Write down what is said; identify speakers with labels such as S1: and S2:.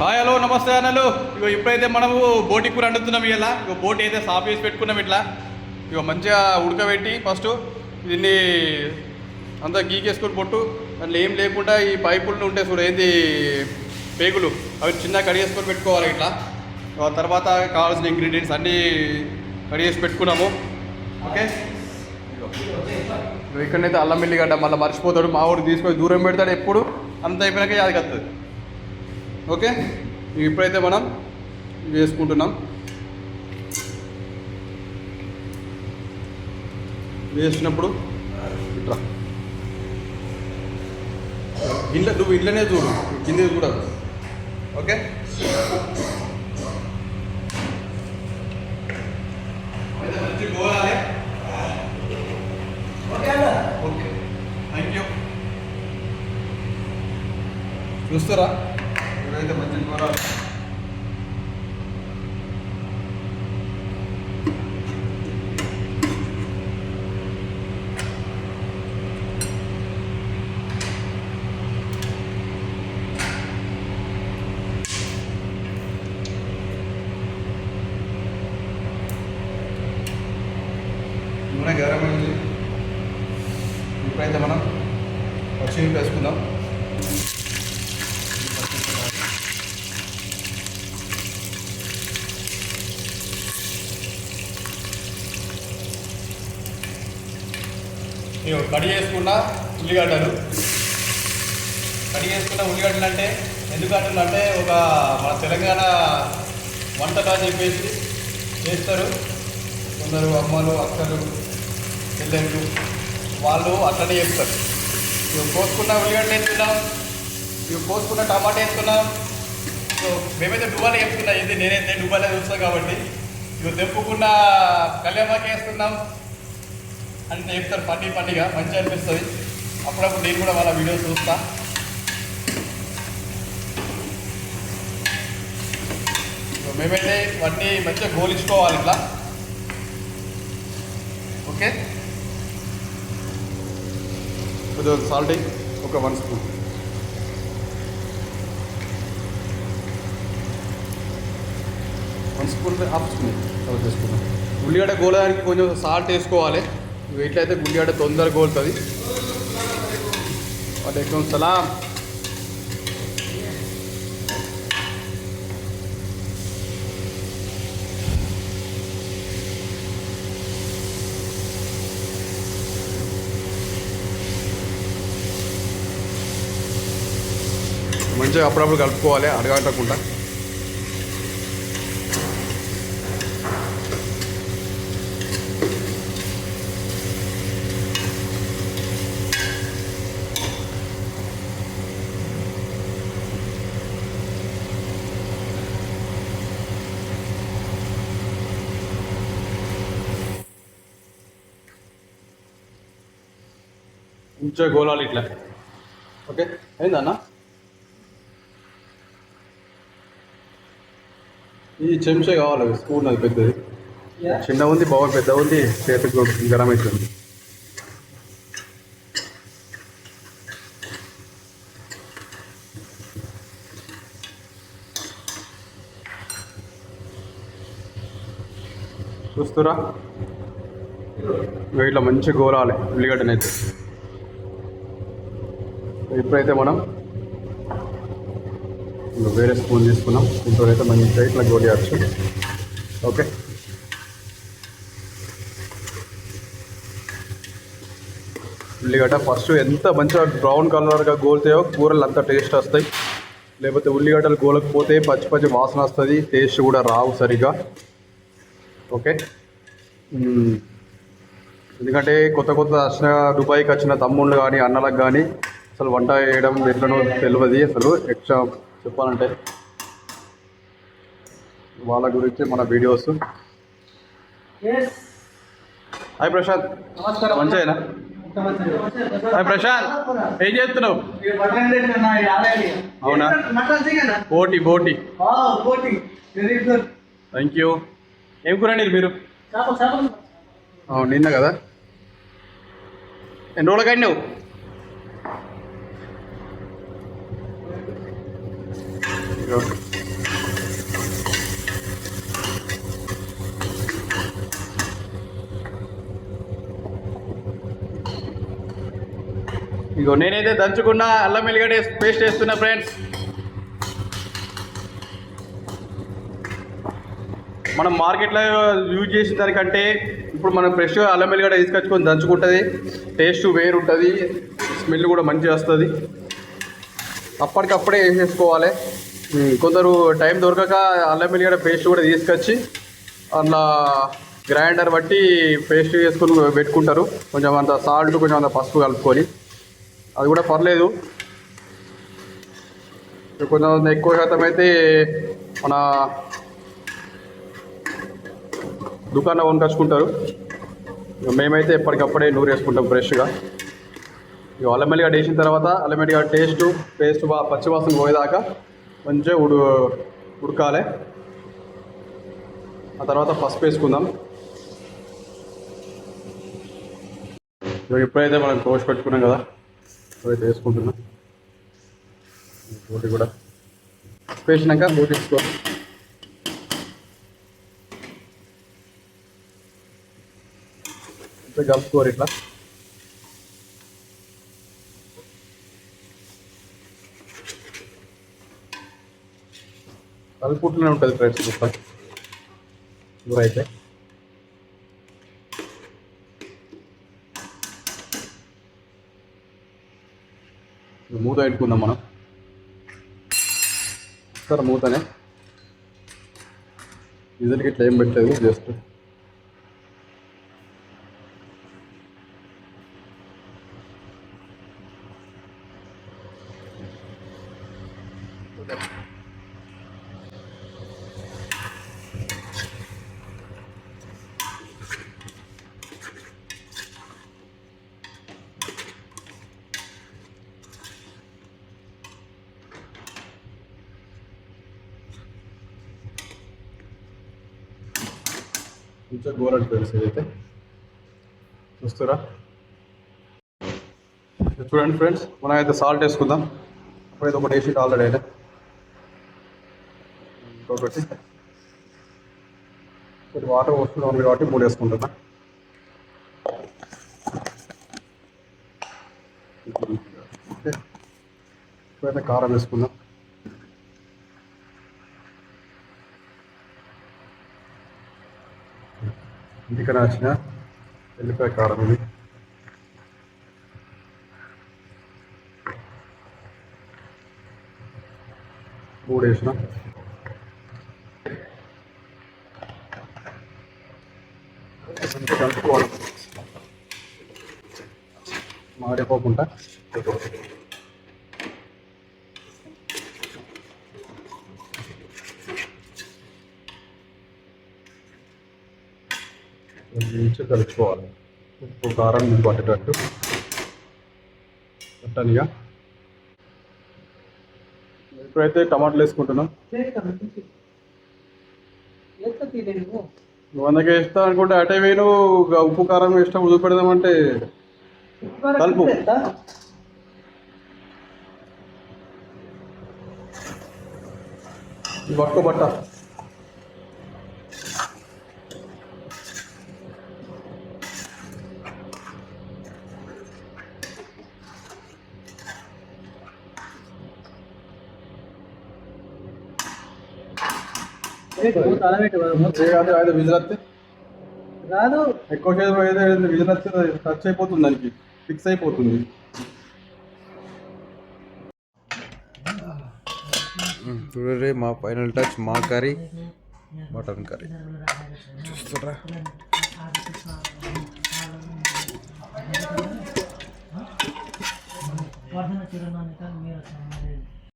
S1: Hi hello నమస్తే అన్నలు. ఇగో ఇప్పుడైతే మనము బోటి కూర వండుతున్నాం ఇలా ఇగో బోటి అయితే సాఫ్ చేసి పెట్టుకున్నాం ఇట్లా. ఇగో మంచిగా ఉడకబెట్టి ఫస్ట్ దీన్ని అంతా గీకేసుకొని పొట్టు దాంట్లో ఏం లేకుండా ఈ పైపులు ఉంటాయి చూడు ఏంది పేగులు అవి చిన్న కడిగేసుకొని పెట్టుకోవాలి ఇట్లా. తర్వాత కావాల్సిన ఇంగ్రీడియంట్స్ అన్నీ కడిగేసి పెట్టుకున్నాము. ఓకే? ఇక్కడైతే అల్లం ఎల్లిగడ్డ మళ్ళీ మర్చిపోతాడు. మా ఊరు తీసుకొని దూరం పెడతాడు ఎప్పుడు. అంత అయిపోయినాక అది కత్తుంది ఓకే? ఇప్పుడైతే మనం వేసుకుంటున్నాం. వేసినప్పుడు ఇట్లా. ఇంట్లో నువ్వు ఇంట్లోనే చూడు. కింద కూడా. ఓకే? ఓకే థ్యాంక్ యూ చూస్తారా? Bravo. ఇగో కడి చేసుకున్న ఉల్లిగడ్డలు. కడి చేసుకున్న ఉల్లిగడ్డలు అంటే ఎందుకంటున్నా అంటే ఒక మన తెలంగాణ వంటగా చెప్పేసి చేస్తారు. కొందరు అమ్మలు అక్కలు చెల్లెళ్ళు వాళ్ళు అట్లనే చెప్తారు ఇవి కోసుకున్న ఉల్లిగడ్డలు వేస్తున్నాం ఇవి కోసుకున్న టమాటా వేసుకున్నాం సో మేమైతే డుబ్బాలే వేసుకున్నాం ఇది నేనైతే డుబాలే చూస్తాను కాబట్టి. ఇవి తెంపుకున్న కళ్యామాకి వేస్తున్నాం? అని చెప్తారు పండి పండిగా. మంచిగా అనిపిస్తుంది. అప్పుడప్పుడు నేను కూడా వాళ్ళ వీడియోస్ చూస్తా. మేమైతే వాటిని మంచిగా గోలించుకోవాలి ఇట్లా. ఓకే? కొద్దిగా సాల్ట్ ఒక one spoon. One spoon half spoon. Salt ఉల్లిగడ్డ గోలడానికి కొంచెం సాల్ట్ వేసుకోవాలి. ఇట్లయితే ఉల్లిగడ్డ తొందరగా గోలుతుంది. వాలేకం సలాం. మంచిగా అప్పుడప్పుడు కలుపుకోవాలి అడగట్టకుండా మంచిగా గోలాలి ఇట్లా. ఓకే అయిందన్నా ఈ చెంచా కావాలి స్పూన్ అది పెద్దది. చిన్న ఉంది బౌల్ పెద్ద ఉంది చేతికి గరం అవుతుంది. చూస్తురా? ఇట్లా మంచి గోరాలి ఉల్లిగడ్డనైతే. ఇప్పుడైతే మనం వేరే స్పూన్ తీసుకున్నాం దీంతో అయితే మనం ఇట్లా గోలియచ్చు ఓకే. ఉల్లిగడ్డ ఫస్ట్ ఎంత మంచిగా బ్రౌన్ కలర్గా గోలుతాయో కూరలు అంత టేస్ట్ వస్తాయి. లేకపోతే ఉల్లిగడ్డలు గోలకపోతే పచ్చి పచ్చి వాసన వస్తుంది టేస్ట్ కూడా రావు సరిగా. ఓకే. ఎందుకంటే కొత్త కొత్త వచ్చిన దుబాయ్కి వచ్చిన తమ్ముళ్ళు కానీ అన్నలకు కానీ అసలు వంట చేయడం ఎట్లనో తెలియదు అసలు ఎక్స్ట్రా చెప్పాలంటే వాళ్ళ గురించి మన వీడియోస్. హాయ్ ప్రశాంత్
S2: నమస్కారం.
S1: మంచిగా హాయ్ ప్రశాంత్ ఏం చేస్తున్నావు? అవునా? బోటి బోటి. Thank you. ఏం కూర అండి మీరు? నిన్న కదా. ఎన్ని రోజులకండి నువ్వు go. ఇగో నేనైతే దంచుకున్న అల్లం ఎల్లిగడ్డ పేస్ట్ వేస్తున్నా ఫ్రెండ్స్ మనం మార్కెట్లో యూజ్ చేసిన దానికంటే ఇప్పుడు మనం ఫ్రెష్గా అల్లం ఎల్లిగడ్డ తీసుకొచ్చుకొని దంచుకుంటుంది. టేస్ట్ వేరు ఉంటుంది. స్మెల్ కూడా మంచిగా వస్తుంది. అప్పటికప్పుడే వేసేసుకోవాలి. కొందరు టైం దొరకక అల్లం ఎల్లిగడ్డ పేస్ట్ కూడా తీసుకొచ్చి అట్లా గ్రైండర్ బట్టి పేస్ట్ చేసుకుని పెట్టుకుంటారు. కొంచెం అంత సాల్ట్ కొంచెం అంత పసుపు కలుపుకొని. అది కూడా పర్లేదు. కొంచెం ఎక్కువ శాతం అయితే మన దుకాణం కొనుకొచ్చుకుంటారు. మేమైతే ఎప్పటికప్పుడే నూరు వేసుకుంటాం ఫ్రెష్గా. ఇక అల్లమెల్లిగా వేసిన తర్వాత అల్లమెల్లిగా టేస్ట్ పేస్ట్ బాగా పచ్చివాసన పోయేదాకా మంచిగా ఉడు ఉడకాలి. ఆ తర్వాత పసుపు వేసుకుందాం. ఎప్పుడైతే ఇప్పుడైతే మనం కోసి పెట్టుకున్నాం కదా ఇప్పుడైతే వేసుకుంటున్నాం. బోటి కూడా. వేసినాక బోటి వేసుకో ఇట్లా కలుపుకోరు ఇట్లా. కలుపుకుంటూనే ఉంటుంది ఫ్రెండ్స్ మొత్తం కూర అయితే మూత పెట్టుకుందాం మనం. సార్ మూతనే. ఇద్దరికి ఇట్లా ఏం పెట్టలేదు జస్ట్ కొంచెం గోరంట్ ఫ్రెండ్స్ ఇదైతే చూస్తారా? చూడండి ఫ్రెండ్స్ మనం అయితే సాల్ట్ వేసుకుందాం. అప్పుడైతే ఒకటి వేసి ఆల్రెడీ అయితే ఇంకొకటి. వాటర్ వస్తున్నాం కాబట్టి మూడు వేసుకుంటున్నా. ఓకే. ఇప్పుడైతే కారం వేసుకుందాం. ఇంటికి రాసిన వెళ్ళిపోయే కారం ఇది. మూడు వేసిన. కలుపుకోవాలి మాడిపోకుండా. మంచిగా కలుపుకోవాలి. ఉప్పు కారం మీకు పట్టేటట్టు. పట్టనిగా ఇప్పుడైతే టమాటాలు వేసుకుంటున్నాం? నువ్వు అందుకే వేస్తా అనుకుంటే అటే వేయను ఉప్పు కారం వేసినా ఉదు పెడదామంటే కలుపు. ఈ బట్ట. విజిల్ వస్తే
S2: రాదు.
S1: ఎక్కువ సేపు ఏదో ఏదో విజిల్ వస్తే టచ్ అయిపోతుంది దానికి ఫిక్స్ అయిపోతుంది. చూడండి మా ఫైనల్ టచ్ మా కర్రీ మటన్ కర్రీ. చూస్తారా
S2: వర్ధన మీరు